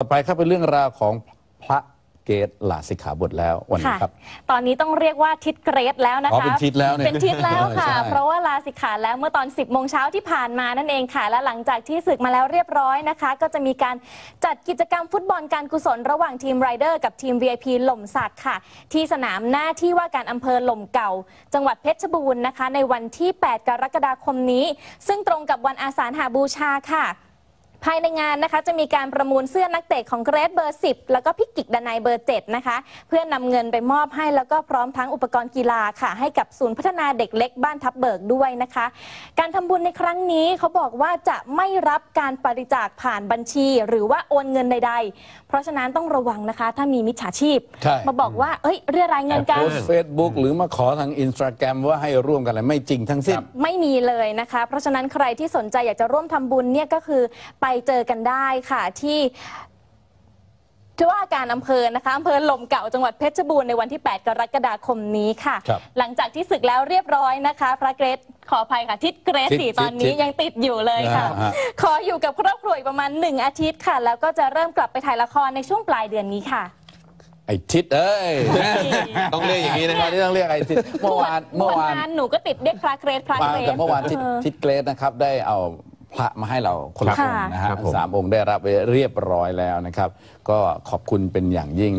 ต่อไปครับเป็นเรื่องราวของพระเกตลาสิกขาบทแล้ววันนี้ค่ะครับ ตอนนี้ต้องเรียกว่าทิศเกรดแล้วนะคะอ๋อเป็นทิศแล้วเนี่ยเป็นทิศแล้วค่ะใช่เพราะว่าลาสิกขาแล้วเมื่อตอน 10โมงเช้าที่ผ่านมานั่นเองค่ะ และหลังจากที่ศึกมาแล้วเรียบร้อยนะคะ ก็จะมีการจัดกิจกรรมฟุตบอลการกุศลระหว่างทีมไรเดอร์กับทีม VIP หล่มสักค่ะ ที่สนามหน้าที่ว่าการอำเภอหล่มเก่า จังหวัดเพชรบูรณ์นะคะ ในวันที่ 8 กรกฎาคมนี้ ซึ่งตรงกับวันอาสาฬหาบูชาค่ะ ภายในงานนะคะจะมีการประมูลเสื้อนักเตะของเกรดเบอร์ 10 แล้วก็พิกิกดนายเบอร์ 7 นะคะ เพื่อนำเงินไปมอบให้แล้วก็พร้อมทั้งอุปกรณ์กีฬาค่ะ ให้กับศูนย์พัฒนาเด็กเล็กบ้านทับเบิกด้วยนะคะ การทำบุญในครั้งนี้เขาบอกว่าจะไม่รับการบริจาคผ่านบัญชี หรือว่าโอนเงินใด ๆ เพราะฉะนั้นต้องระวังนะคะ ถ้ามีมิจฉาชีพ ใช่ มาบอกว่าเอ้ยเรียรายเงินแอบกัโพนสต์เฟซบุ๊กหรือมาขอทางอินสตาแกรมว่าให้ร่วมกันอะไรไม่จริงทั้งสิ้น ไม่มีเลยนะคะ เพราะฉะนั้นใครที่สนใจอยากจะร่วมทำบุญเนี่ยก็คือไปเจอกันได้ค่ะที่ที่ว่าการอำเภอนะคะอำเภอหล่มเก่าจังหวัดเพชรบูรณ์ในวันที่ 8 กรกฎาคมนี้ค่ะ ครับหลังจากที่ศึกแล้วเรียบร้อยนะคะ พระเกรซขออภัยค่ะ ทิศเกรซทิศสี่ตอนทินี้ศยังติดอยู่เลยค่ะ อ่าฮะ ขออยู่กับครอบครัวอีกประมาณ 1 อาทิตย์ค่ะ แล้วก็จะเริ่มกลับไปถ่ายละครในช่วงปลายเดือนนี้ค่ะ ไอ้ทิศเอ้ย ต้องเรียกอย่างนี้นะตอนนี้ต้องเรียกไอ้ทิศเมื่อวานเมื่อวาน หนูก็ติดเรียกพระเกรซพระมาเกรซ แต่เมื่อวานทิศเออทิศเกรดนะครับได้เอา พระมาให้เราคนละค่ะองค์นะฮะครับผม สามองค์ได้รับไปเรียบร้อยแล้วนะครับ ก็ขอบคุณเป็นอย่างยิ่ง